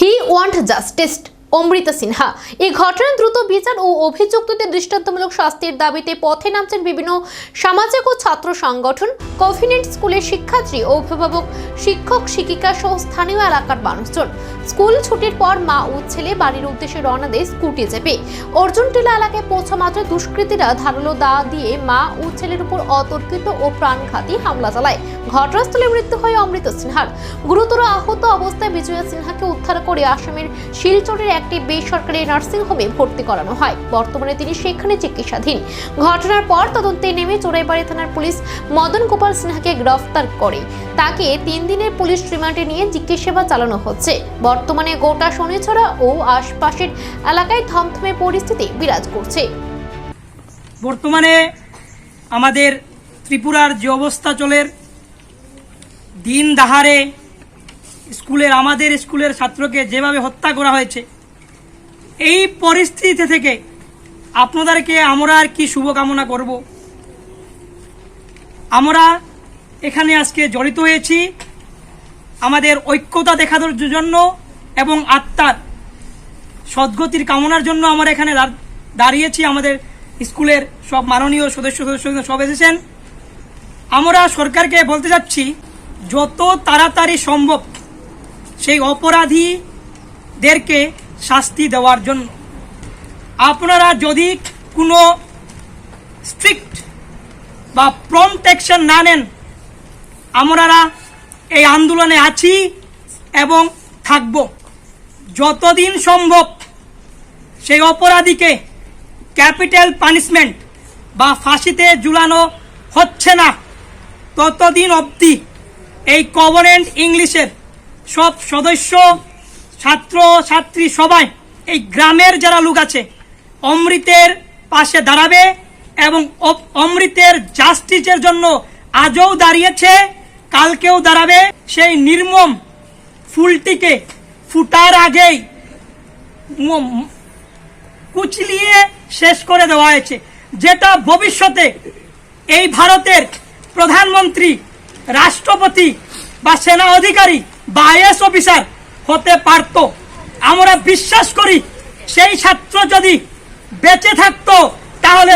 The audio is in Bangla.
He wants justice. Amrita Sinha. এই ঘটনার দ্রুত বিচার ও অভিযুক্তদের দৃষ্টান্তমূলক শাস্তির দাবিতে পথে নামছেন বিভিন্ন সামাজিক ও ছাত্র সংগঠন, কভিনেন্ট স্কুলের শিক্ষার্থী, অভিভাবক, শিক্ষক, শিক্ষিকা সহ স্থানীয় এলাকার মানুষজন। স্কুল ছুটির পর মা ও ছেলে বাড়ির উদ্দেশ্যে রওনা দেয় স্কুটি চেপে। অর্জুন টিলা এলাকায় পৌঁছা মাত্র দুষ্কৃতীরা ধারালো দা দিয়ে মা ও ছেলের উপর অতর্কিত ও প্রাণঘাতী হামলা চালায়। ঘটনাস্থলে মৃত্যু হয় অমৃত সিনহার। গুরুতর আহত অবস্থায় বিজয়া সিনহাকে উদ্ধার করে আসামের শিলচরের একটি বেসরকারি নার্সিংহোমে ভর্তি করানো হয়। বর্তমানে তিনি সেখানে চিকিৎসাধীন। ঘটনার পর তদন্তে নেমে চোরাইবাড়ি থানার পুলিশ মদন গোপাল সিনহাকে গ্রেফতার করে। তাকে তিন দিনের পুলিশ রিমান্ডে নিয়ে জিজ্ঞাসাবাদ চালানো হচ্ছে। বর্তমানে গোটা শনিছড়া ও আশপাশের এলাকায় থমথমে পরিস্থিতি বিরাজ করছে। বর্তমানে আমাদের ত্রিপুরার যে অবস্থা চলের, দিন দাহারে স্কুলের, আমাদের স্কুলের ছাত্রকে যেভাবে হত্যা করা হয়েছে এই পরিস্থিতি থেকে আপনাদেরকে আমরা আর কি শুভকামনা করব। আমরা এখানে আজকে জড়িত হয়েছি আমাদের ঐক্যতা দেখানোর জন্য এবং আত্মার সদ্গতির কামনার জন্য আমরা এখানে দাঁড়িয়েছি। আমাদের স্কুলের সব মাননীয় সদস্য সদস্য সব এসেছেন। আমরা সরকারকে বলতে যাচ্ছি যত তাড়াতাড়ি সম্ভব সেই অপরাধীদেরকে শাস্তি দেওয়ার জন্য। আপনারা যদি কোনো স্ট্রিক্ট বা প্রম্পট অ্যাকশন না নেন আমরা এই আন্দোলনে আছি এবং থাকব। যতদিন সম্ভব সেই অপরাধীকে ক্যাপিটাল পানিশমেন্ট বা ফাঁসিতে ঝুলানো হচ্ছে না। ততদিন অবধি এই কভারেন্ট ইংলিশের সব সদস্য ছাত্র, ছাত্রী সবাই এই গ্রামের যারা লোক আছে, অমৃতের পাশে দাঁড়াবে এবং অমৃতের জাস্টিসের জন্য আজও দাঁড়িয়েছে, কালকেও দাঁড়াবে। সেই নির্মম ফুলটিকে ফুটার আগেই কুচলিয়ে শেষ করে দেওয়া হয়েছে। যেটা ভবিষ্যতে এই ভারতের প্রধানমন্ত্রী, রাষ্ট্রপতি বা সেনা অধিকারী বা আইএস অফিসার হতে পারত। আমরা বিশ্বাস করি সেই ছাত্র যদি বেঁচে থাকতো তাহলে